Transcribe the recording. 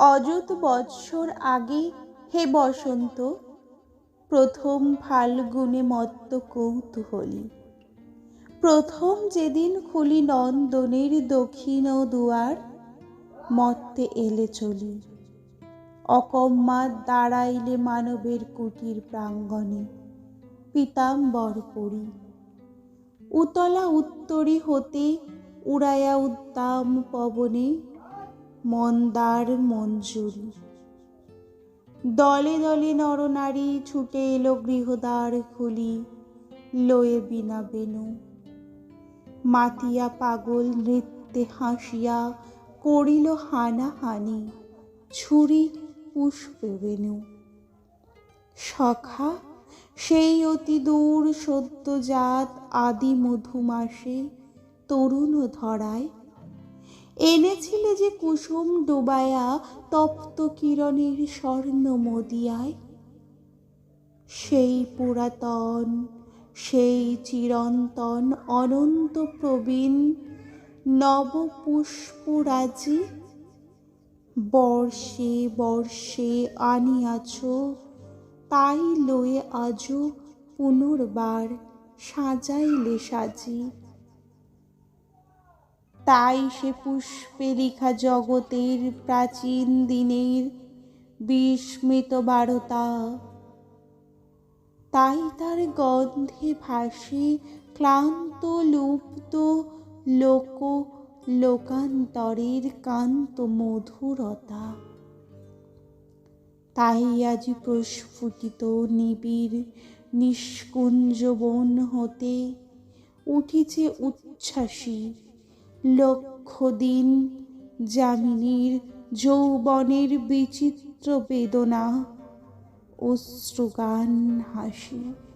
অযুত বৎসর আগে হে বসন্ত, প্রথম ফাল্গুনে মত্ত কৌতূহলী। প্রথম যেদিন খুলি নন্দনের দক্ষিণ দুয়ার, মত্তে এলে চলি। অকম্মাত দাঁড়াইলে মানবের কুটির প্রাঙ্গণে, পিতাম্বর পরি। উতলা উত্তরী হতে উড়াইয়া উদ্দাম পবনে মন্দার মঞ্জুরি। দলে দলে নরনারী ছুটে এলো গৃহদ্বার খুলি, লয়ে বিনা বেনু। মাতিয়া পাগল নৃত্যে হাসিয়া করিল হানাহানি, ছুরি পুষ্পে বেনু। সখা, সেই অতি দূর সদ্যজাত আদি মধুমাসে তরুণ ধরায় এনেছিলে যে কুসুম ডুবায়া তপ্ত কিরণের স্বর্ণ মদিয়ায়। সেই পুরাতন, সেই চিরন্তন, অনন্ত প্রবীণ, নবপুষ্পরাজি বর্ষে বর্ষে আনিয়াছ, তাই লয়ে আজও পুনর্বার সাজাইলে সাজি। তাই সে পুষ্পে লিখা জগতের প্রাচীন দিনের বিস্মিত বারতা। তাই তার গন্ধে ভাসে ক্লান্ত, লুপ্ত লোক, লোকান্তরের কান্ত মধুরতা। তাই আজ প্রস্ফুটিত নিবিড়, নিষ্কুঞ্জ বন হতে উঠিছে উচ্ছ্বাসী লক্ষ দিন যামিনীর যৌবনের বিচিত্র বেদনা অশ্রুগান হাসি।